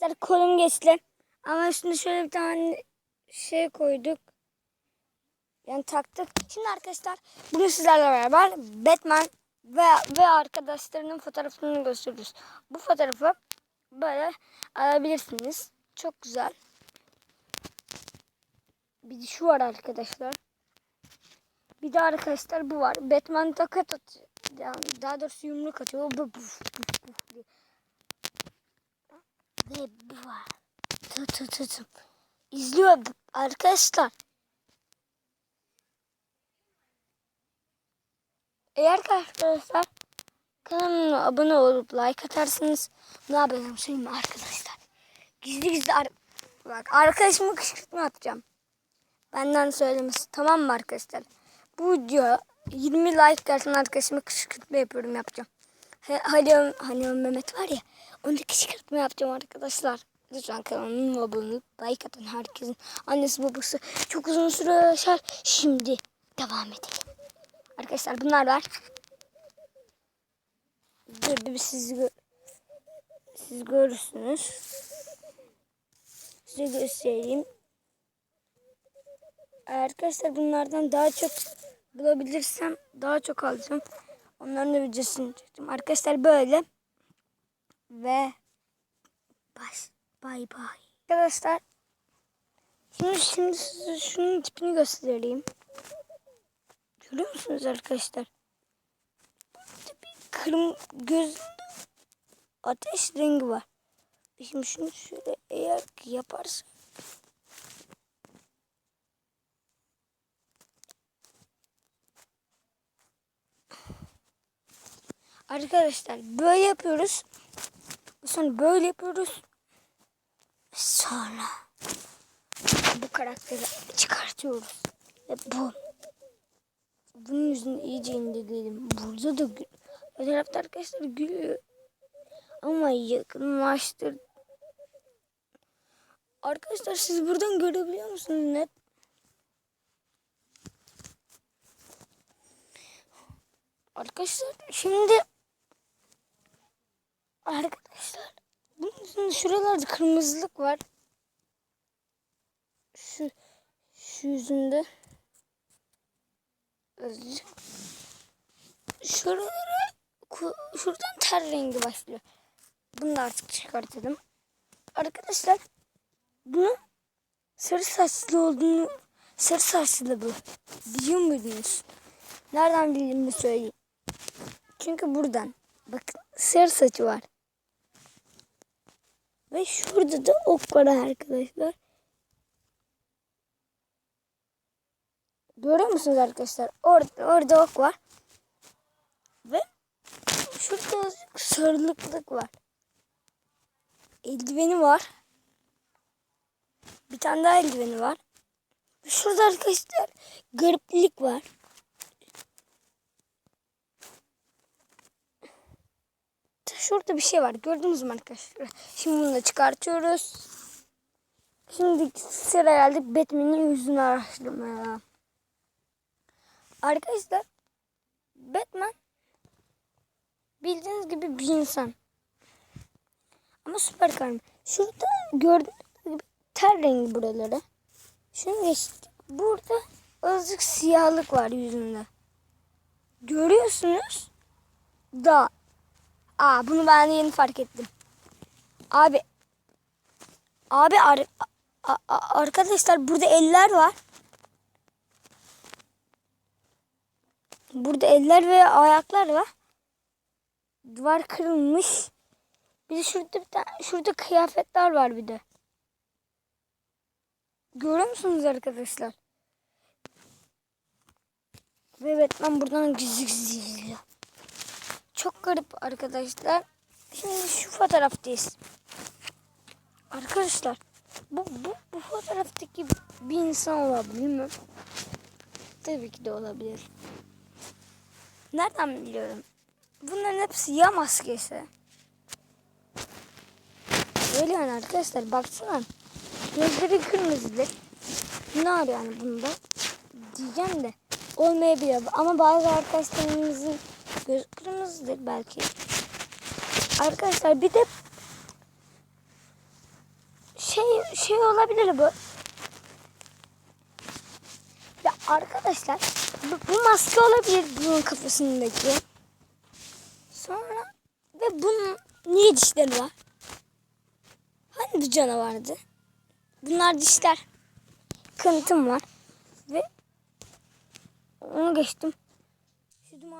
Arkadaşlar kolum geçti. Ama üstüne şöyle bir tane şey koyduk. Yani taktık. Şimdi arkadaşlar bugün sizlerle beraber Batman ve, ve arkadaşlarının fotoğrafını gösteriyoruz. Bu fotoğrafı böyle alabilirsiniz. Çok güzel. Bir de şu var arkadaşlar. Bir de arkadaşlar bu var. Batman tokat atıyor. Yani daha doğrusu yumruk atıyor. Bu, bu, bu, bu diye. Ve bu var. Tı tı tı. İzliyor arkadaşlar. Eğer arkadaşlar kanalıma abone olup like atarsınız ne yapacağım söyleyeyim arkadaşlar. Gizli gizli ar bak arkadaşımı kışkırtma atacağım. Benden söylemesi tamam mı arkadaşlar? Bu video 20 like gelsin arkadaşıma kışkırtma yapıyorum yapacağım. Hani, hani Mehmet var ya onu da kışkırtma yapacağım arkadaşlar. Lütfen kanalıma abone olup like atın herkesin. Annesi babası çok uzun süre yaşar. Şimdi devam edelim. Arkadaşlar bunlar var. Dur siz, gö siz görürsünüz. Size göstereyim. Arkadaşlar bunlardan daha çok bulabilirsem daha çok alacağım. Onların da videosunu çekeceğim. Arkadaşlar böyle. Ve baş, bay bay. Arkadaşlar şimdi, şimdi size şunun tipini göstereyim. Görüyor musunuz arkadaşlar? Bir kırm göz ateş rengi var. Şimdi şunu şöyle eğer yaparsak Arkadaşlar böyle yapıyoruz. Sonra böyle yapıyoruz. Sonra bu karakteri çıkartıyoruz. Ve bu. Bunun yüzünü iyice indeleyelim. Burada da. O tarafta arkadaşlar gülüyor. Ama yakınlaştır. Arkadaşlar siz buradan görebiliyor musunuz net? Arkadaşlar şimdi arkadaşlar üstünde şuralarda kırmızılık var. Şu şu yüzünde azıcık şuralara şuradan ter rengi başlıyor. Bunu da artık çıkartalım. Arkadaşlar bunun sarı saçlı olduğunu sarı saçlı bu. Biliyor muydunuz? Nereden bildiğimi söyleyeyim. Çünkü buradan. Bakın sarı saçı var. Ve şurada da ok var arkadaşlar. Görüyor musunuz arkadaşlar? Orada, orada ok var. Ve şurada sarılıklık var. Eldiveni var. Bir tane daha eldiveni var. Şurada arkadaşlar gariplik var. Şurada bir şey var. Gördünüz mü arkadaşlar? Şimdi bunu da çıkartıyoruz. Şimdi sıra geldik Batman'in yüzünü araştırmaya. Arkadaşlar Batman bildiğiniz gibi bir insan. Ama süper kahraman. Şurada gördüğünüz gibi ter rengi buraları. Şunu geçtik. Burada azıcık siyahlık var yüzünde. Görüyorsunuz da Aa bunu ben yeni fark ettim. Abi. Abi ar arkadaşlar burada eller var. Burada eller ve ayaklar var. Duvar kırılmış. Bir de şurada bir tane şurada kıyafetler var bir de. Görüyor musunuz arkadaşlar? Ve Batman buradan gizli gizli. Çok garip arkadaşlar. Şimdi şu fotoğraftayız. Arkadaşlar bu, bu, bu fotoğraftaki bir insan olabilir mi? Tabii ki de olabilir. Nereden biliyorum? Bunların hepsi ya maskesi. Öyle yani arkadaşlar baksana. Gözleri kırmızıdır. Ne var yani bunda? Diyeceğim de olmayabilir. Ama bazı arkadaşlarımızın göz kırmızıdır belki. Arkadaşlar bir de şey şey olabilir bu. Ya arkadaşlar bu, bu maske olabilir bunun kafasındaki. Sonra ve bunun niye dişleri var? Hani bu canavardı? Bunlar dişler. Kıntım var. Ve onu geçtim.